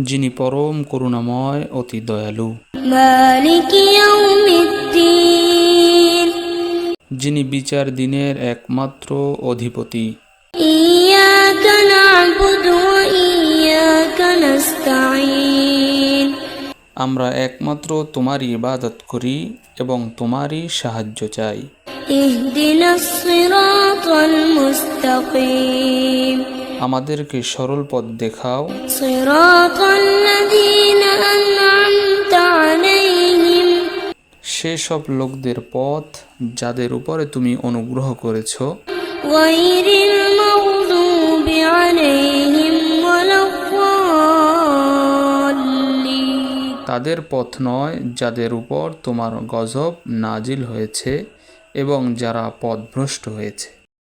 যিনি পরম করুণাময় অতি দয়ালু। যিনি বিচার দিনের একমাত্র অধিপতি। আমরা একমাত্র তোমারই ইবাদত করি এবং তোমারই সাহায্য চাই। মুস্তাকিম। আমাদেরকে সরল পথ দেখাও। সেসব লোকদের পথ যাদের উপরে তুমি অনুগ্রহ করেছ। তাদের পথ নয় যাদের উপর তোমার গজব নাজিল হয়েছে এবং যারা পথভ্রষ্ট হয়েছে।